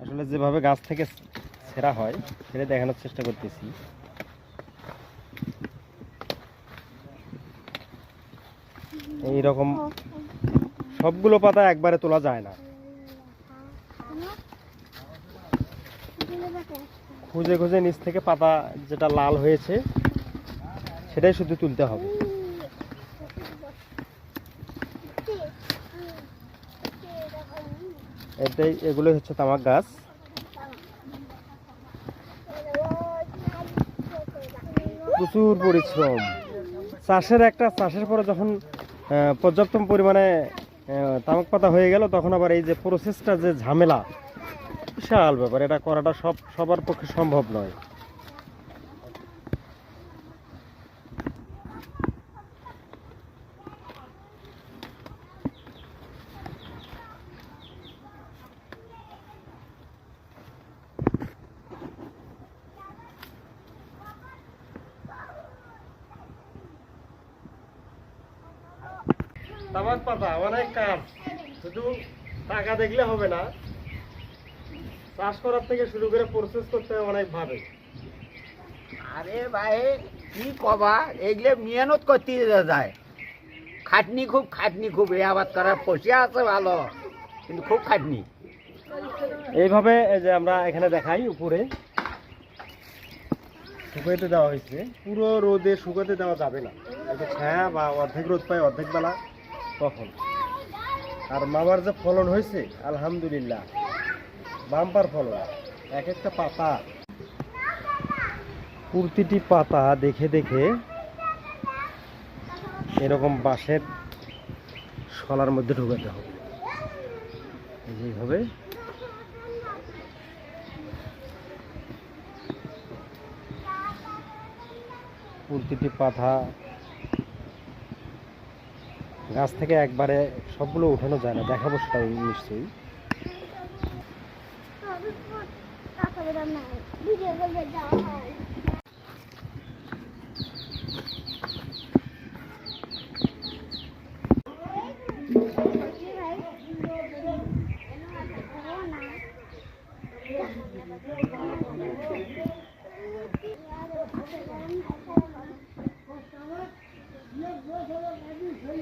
আসলে যেভাবে গাছ থেকে ছেঁড়া হয় সেটা দেখানোর চেষ্টা করতেছি। এই রকম সবগুলো পাতা একবারে তোলা যায় না। খুঁজে খুঁজে নিচ থেকে পাতা যেটা লাল হয়েছে, সেটাই শুধু তুলতে হবে। এটাই, এগুলোই হচ্ছে তামাক গাছ। প্রচুর পরিশ্রম। চাষের একটা, চাষের পরে যখন পর্যাপ্ত পরিমাণে তামাক পাতা হয়ে গেল, তখন আবার এই যে প্রসেসটা যে ঝামেলা, বিশাল ব্যাপার। এটা করাটা সব, সবার পক্ষে সম্ভব নয়। তামাক পাতা অনেক কাজ। শুধু টাকা দেখলে হবে না চাষ করার থেকে শুরু করে প্রসেস করতে হয় অনেক ভাবে আরে ভাই কি কবা? এগুলো মেহনত করতে যায়। খাটনি খুব খাটনি খুব এই আবাদ করার পয়সা আছে ভালো কিন্তু খুব খাটনি। এইভাবে যে আমরা এখানে দেখাই উপরে। শুকাইতে দেওয়া হয়েছে। পুরো রোদে শুকাতে দেওয়া যাবে না। ছায়া বা অর্ধেক রোদ পায় অর্ধেক বেলা। তখন আর মামার যে ফলন হয়েছে, আলহামদুলিল্লাহ। বাম্পার ফলন, এক একটা পাতা। প্রতিটি পাতা, দেখে দেখে। এরকম বাঁশের শলার মধ্যে ঢুকাতে হবে। এইভাবে। প্রতিটি পাতা গাছ থেকে একবারে সবগুলো উঠানো যায় না দেখাবো সেটা নিশ্চয়ই।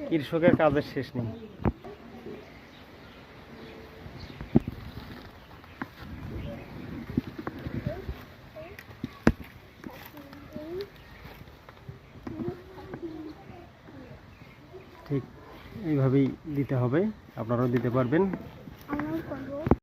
কৃষকের কাজের শেষ নেই। ঠিক এইভাবেই দিতে হবে। আপনারাও দিতে পারবেন।